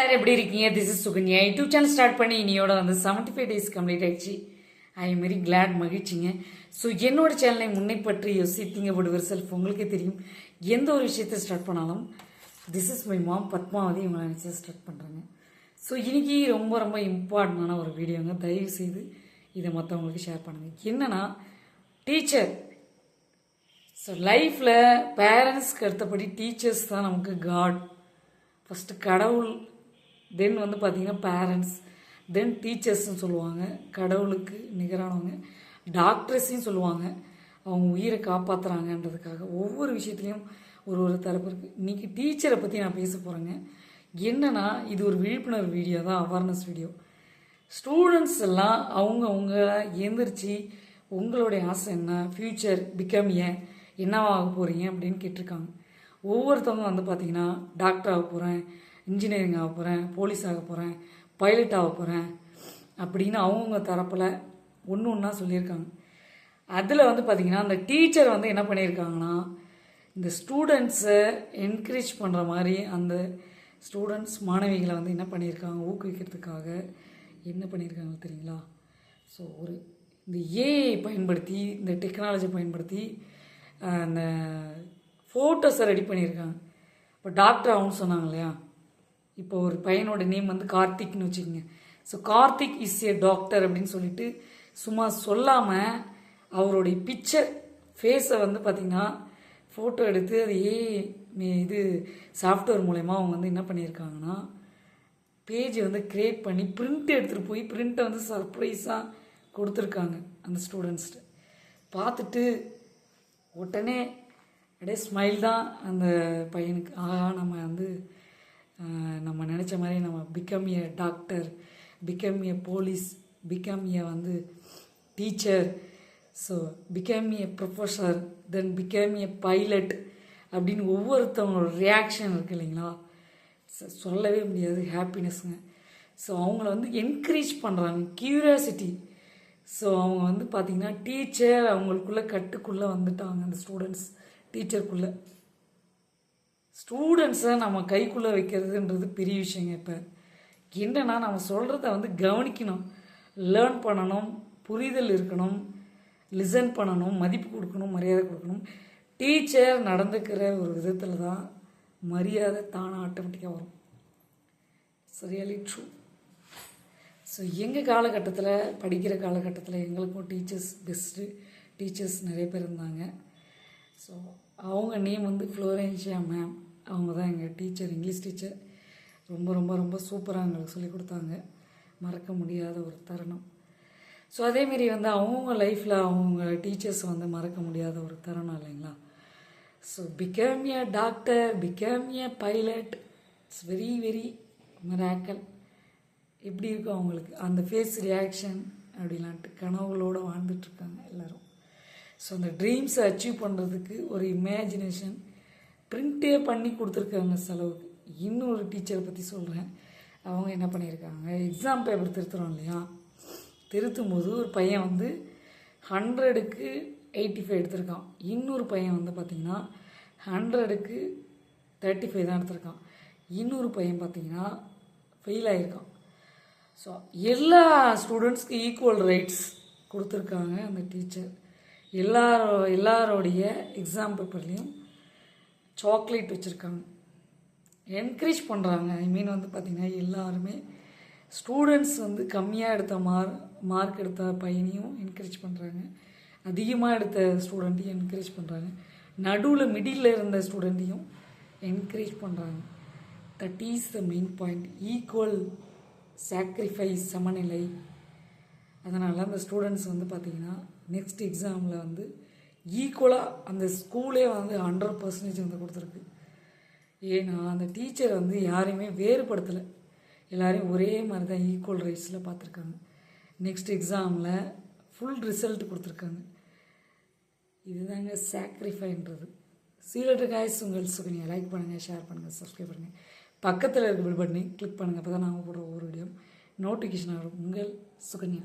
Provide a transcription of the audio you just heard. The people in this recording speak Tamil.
எல்லாரும் எப்படி இருக்கீங்க? This is Sukanya. YouTube channel start பண்ணி இனியோட வந்து செவன்ட்டி ஃபைவ் டேஸ் கம்ப்ளீட் ஆயிடுச்சு. ஐ எம் வெரி கிளாட் மகிழ்ச்சிங்க. ஸோ என்னோட சேனலை முன்னை பற்றி யோசித்தீங்க படுவர் செல்ஃப் உங்களுக்கே தெரியும். எந்த ஒரு விஷயத்தை ஸ்டார்ட் பண்ணாலும் this is my mom Padmavati உங்களை நினச்சி ஸ்டார்ட் பண்ணுறாங்க ஸோ இன்றைக்கி ரொம்ப ரொம்ப இம்பார்ட்டண்டான ஒரு வீடியோங்க. தயவு செய்து இதை மற்றவங்களுக்கு ஷேர் பண்ணுங்கள் என்னன்னா டீச்சர் ஸோ லைஃப்பில் பேரண்ட்ஸ்க்கு அடுத்தபடி டீச்சர்ஸ் தான் நமக்கு காட் ஃபஸ்ட்டு கடவுள் தென் வந்து பார்த்திங்கன்னா பேரண்ட்ஸ் தென் டீச்சர்ஸ்னு சொல்லுவாங்க. கடவுளுக்கு நிகரானவங்க. டாக்டர்ஸையும் சொல்லுவாங்க. அவங்க உயிரை காப்பாற்றுறாங்கன்றதுக்காக ஒவ்வொரு விஷயத்துலையும் ஒரு ஒரு தரப்பு இருக்குது இன்றைக்கி டீச்சரை பற்றி நான் பேச போகிறேங்க என்னென்னா இது ஒரு விழிப்புணர்வு வீடியோ தான் அவேர்னஸ் வீடியோ ஸ்டூடெண்ட்ஸ் எல்லாம் அவங்க அவங்க எந்திரிச்சு உங்களுடைய ஆசை என்ன? ஃப்யூச்சர் பிகம் ஏன்? என்னவாக போகிறீங்க அப்படின்னு கேட்டிருக்காங்க. ஒவ்வொருத்தவங்க வந்து பார்த்திங்கன்னா டாக்டர் ஆக போகிறேன் இன்ஜினியரிங் ஆக போகிறேன் போலீஸ் ஆக போகிறேன் பைலட் ஆக போகிறேன் அப்படின்னு அவங்கவுங்க தரப்பில் ஒன்று ஒன்றா சொல்லியிருக்காங்க. அதில் வந்து பார்த்திங்கன்னா அந்த டீச்சர் வந்து என்ன பண்ணியிருக்காங்கன்னா இந்த ஸ்டூடெண்ட்ஸை என்கரேஜ் பண்ணுற மாதிரி அந்த ஸ்டூடெண்ட்ஸ் மாணவிகளை வந்து என்ன பண்ணியிருக்காங்க ஊக்குவிக்கிறதுக்காக என்ன பண்ணியிருக்காங்க தெரியுங்களா? ஸோ ஒரு இந்த ஏஐ பயன்படுத்தி இந்த டெக்னாலஜி பயன்படுத்தி அந்த ஃபோட்டோஸை ரெடி பண்ணியிருக்காங்க. இப்போ டாக்டர் ஆகும்னு சொன்னாங்க இல்லையா? இப்போ ஒரு பையனோட நேம் வந்து கார்த்திக்னு வச்சுக்கோங்க. So Karthik is a doctor அப்படின்னு சொல்லிட்டு சும்மா சொல்லாமல் அவருடைய பிக்சர் ஃபேஸை வந்து பார்த்திங்கன்னா ஃபோட்டோ எடுத்து அது ஏ இது சாஃப்ட்வேர் மூலயமா அவங்க வந்து என்ன பண்ணியிருக்காங்கன்னா பேஜை வந்து க்ரியேட் பண்ணி பிரிண்ட் எடுத்துகிட்டு போய் பிரிண்ட்டை வந்து சர்ப்ரைஸாக கொடுத்துருக்காங்க அந்த ஸ்டூடெண்ட்ஸ்ட்டு பார்த்துட்டு உடனே அப்படியே ஸ்மைல் தான் அந்த பையனுக்கு. ஆஹா நம்ம வந்து நம்ம நினச்ச மாதிரி நம்ம become a doctor become a police become a வந்து teacher so become a professor then become a pilot அப்படின்னு ஒவ்வொருத்தவங்களோட ரியாக்ஷன் இருக்கு இல்லைங்களா? ச- சொல்லவே முடியாது ஹாப்பினஸ்ங்க ஸோ அவங்கள வந்து என்கரேஜ் பண்ணுறாங்க க்யூரியாசிட்டி ஸோ அவங்க வந்து பார்த்திங்கன்னா டீச்சர் அவங்களுக்குள்ளே கட்டுக்குள்ளே வந்துட்டாங்க அந்த ஸ்டூடெண்ட்ஸ் டீச்சருக்குள்ளே ஸ்டூடெண்ட்ஸை நம்ம கைக்குள்ளே வைக்கிறதுன்றது பெரிய விஷயங்க இப்போ. என்னென்னா நம்ம சொல்கிறத வந்து கவனிக்கணும். லேர்ன் பண்ணணும் புரிதல் இருக்கணும் லிசன் பண்ணணும் மதிப்பு கொடுக்கணும் மரியாதை கொடுக்கணும். டீச்சர் நடந்துக்கிற ஒரு விதத்தில் தான் மரியாதை தானாக ஆட்டோமேட்டிக்காக வரும். சரியாலி ட்ரூ ஸோ எங்கள் காலகட்டத்தில் படிக்கிற காலகட்டத்தில் எங்களுக்கும் டீச்சர்ஸ் பெஸ்ட்டு டீச்சர்ஸ் நிறைய பேர் இருந்தாங்க. ஸோ அவங்க நேம் வந்து ஃப்ளோரென்ஷியா மேம் அவங்க தான் எங்கள் டீச்சர் இங்கிலீஷ் டீச்சர் ரொம்ப ரொம்ப ரொம்ப சூப்பராக எங்களுக்கு சொல்லிக் கொடுத்தாங்க. மறக்க முடியாத ஒரு தருணம். ஸோ அதேமாரி வந்து அவங்கவுங்க லைஃப்பில் அவங்க டீச்சர்ஸ் வந்து மறக்க முடியாத ஒரு தருணம் இல்லைங்களா? So become a doctor become a pilot it's very very miracle எப்படி இருக்கும் அவங்களுக்கு? அந்த ஃபேஸ் ரியாக்ஷன் அப்படிலான்ட்டு கனவுகளோடு வாழ்ந்துட்டுருக்காங்க எல்லோரும். ஸோ அந்த ட்ரீம்ஸை அச்சீவ் பண்ணுறதுக்கு ஒரு இமேஜினேஷன் பிரிண்டே பண்ணி கொடுத்துருக்காங்க செலவுக்கு. இன்னொரு டீச்சரை பற்றி சொல்கிறேன் அவங்க என்ன பண்ணியிருக்காங்க? எக்ஸாம் பேப்பர் திருத்துறோம் இல்லையா? திருத்தும் போது ஒரு பையன் வந்து ஹண்ட்ரடுக்கு எயிட்டி ஃபைவ் எடுத்திருக்கான். இன்னொரு பையன் வந்து பார்த்திங்கன்னா ஹண்ட்ரடுக்கு தேர்ட்டி ஃபைவ் தான் எடுத்திருக்கான். இன்னொரு பையன் பார்த்திங்கன்னா ஃபெயில் ஆகியிருக்கான் ஸோ எல்லா ஸ்டூடெண்ட்ஸ்க்கு ஈக்குவல் ரைட்ஸ் கொடுத்துருக்காங்க அந்த டீச்சர் எல்லாரோ எல்லாரோடைய எக்ஸாம் பேப்பர்லேயும் சாக்லேட் வச்சுருக்காங்க. என்கரேஜ் பண்ணுறாங்க ஐ மீன் வந்து பார்த்திங்கன்னா எல்லாருமே ஸ்டூடெண்ட்ஸ் வந்து கம்மியாக எடுத்த மார்க் மார்க் எடுத்த பையனையும் என்கரேஜ் பண்ணுறாங்க அதிகமாக எடுத்த ஸ்டூடெண்ட்டையும் என்கரேஜ் பண்ணுறாங்க நடுவில் மிடில் இருந்த ஸ்டூடெண்ட்டையும் என்கரேஜ் பண்ணுறாங்க that is the main point equal sacrifice சமநிலை அதனால் அந்த ஸ்டூடெண்ட்ஸ் வந்து பார்த்திங்கன்னா நெக்ஸ்ட் எக்ஸாமில் வந்து ஈக்குவலாக அந்த ஸ்கூலே வந்து ஹண்ட்ரட் பர்சன்டேஜ் வந்து கொடுத்துருக்கு. ஏன்னா அந்த டீச்சர் வந்து யாரையுமே வேறுபடுத்தலை. எல்லோரையும் ஒரே மாதிரி தான் ஈக்குவல் ரைட்ஸில் பார்த்துருக்காங்க நெக்ஸ்ட் எக்ஸாமில் ஃபுல் ரிசல்ட் கொடுத்துருக்காங்க. இதுதாங்க சாக்ரிஃபைன்றது சீலட்டர் காய்ஸ் உங்கள் சுகனியை. லைக் பண்ணுங்கள் ஷேர் பண்ணுங்கள் சப்ஸ்கிரைப் பண்ணுங்கள் பக்கத்தில் இருக்க பில் பட்டனை கிளிக் பண்ணுங்கள் அப்போ தான் நாங்கள் போடுற ஒவ்வொரு வீடியோ நோட்டிஃபிகேஷன் வரும். உங்கள் சுகன்யா.